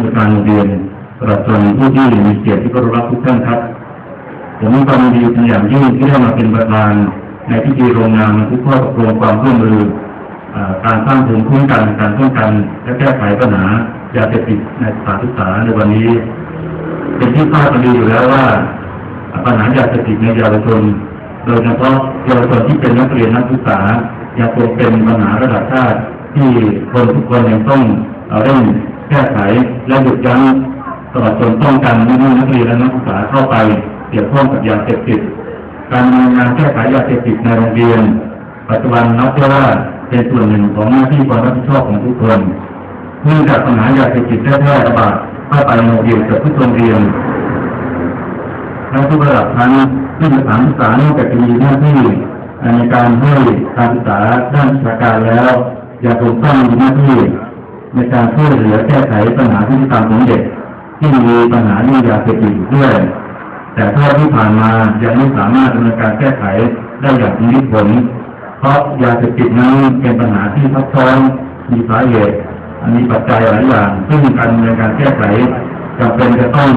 ผู้การโรงเรียนตลอดจนผู้ที่มีเกียรติที่เคารพรักทุกท่านครับ ผมมีความยินดีเป็นอย่างยิ่งที่ได้มาเป็นประธานในพิธีโรงงานทุกข้อตกลงความร่วมมือการสร้างภูมิคุ้มกันการป้องกันและแก้ไขปัญหายาเสพติดในสถานศึกษาในวันนี้ เป็นที่ทราบกันดีอยู่แล้วว่าปัญหายาเสพติดในเยาวชนโดยเฉพาะเยาวชนที่เป็นนักเรียนนักศึกษายังคงเป็นปัญหาระดับชาติที่คนทุกคนยังต้องเอ่อเร่ง แก้ไขและหยุดยั้งตลอดจนป้องกันไม่ให้นักเรียนและนักศึกษาเข้าไปเกี่ยวข้องกับยาเสพติด การดำเนินงานแก้ไขยาเสพติดในโรงเรียน ปัจจุบันนับว่าเป็นส่วนหนึ่งของหน้าที่ความรับผิดชอบของทุกคนเนื่องจากปัญหายาเสพติดแพร่ระบาดเข้าไปในโรงเรียนเกือบทุกโรงเรียนและทุกระดับทั้งที่สถานศึกษานอกจากจะมีหน้าที่ในการให้การศึกษาด้านวิชาการแล้วยังคงต้องมีหน้าที่ ในการช่วยเหลือแก้ไขปัญหาพฤติกรรมของเด็ก ที่มีปัญหาเรื่องยาเสพติดอยู่ด้วย แต่เท่าที่ผ่านมายังไม่สามารถดำเนินการแก้ไขได้อย่างมีผล เพราะยาเสพติดนั้นเป็นปัญหาที่ซับซ้อนมีสาเหตุมีปัจจัยหลายอย่าง ซึ่งการดำเนินการแก้ไขจำเป็นจะต้อง